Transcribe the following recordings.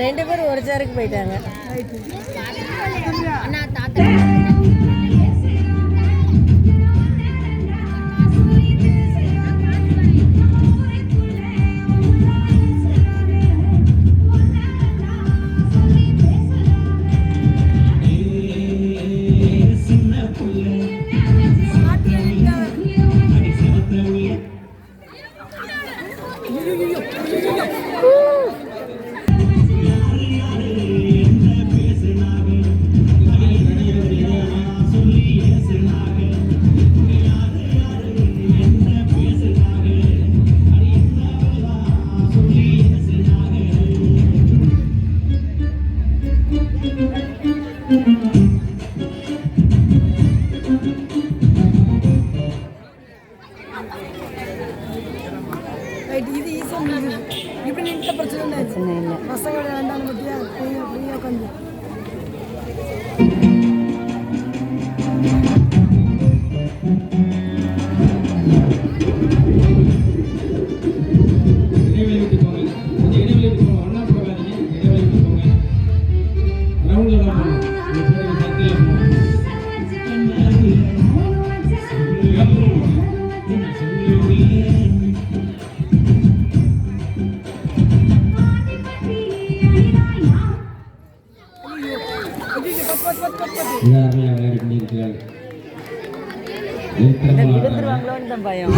ரெண்டு பேரும் ஒரு சேருக்கு போயிட்டாங்க. பிரச்சனை இல்லை பசங்களை வேண்டாம் அப்படியே அப்படியே கொஞ்சம் எல்லாருமே விளையாடி கொண்டிருக்கிறார்கள் விழுந்துருவாங்களோன்னு பயம்.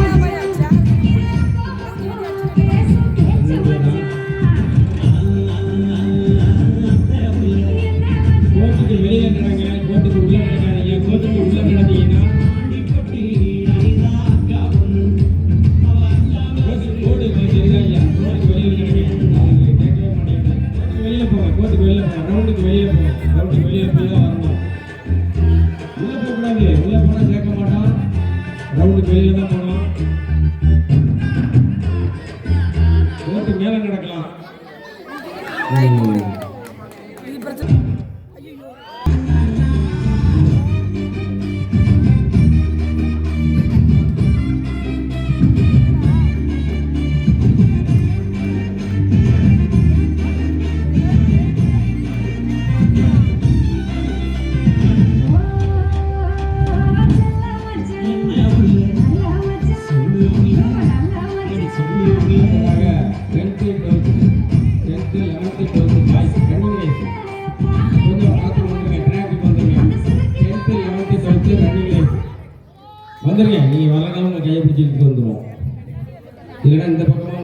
ரவுண்டுக்கு வெளியில தான் போகலாம் ஓட்டு மேலே நடக்கலாம். வந்துருங்க நீங்கள் வரலாம் உங்களை கையை பிடிச்சி எடுத்துகிட்டு இல்லைன்னா இந்த பக்கமாக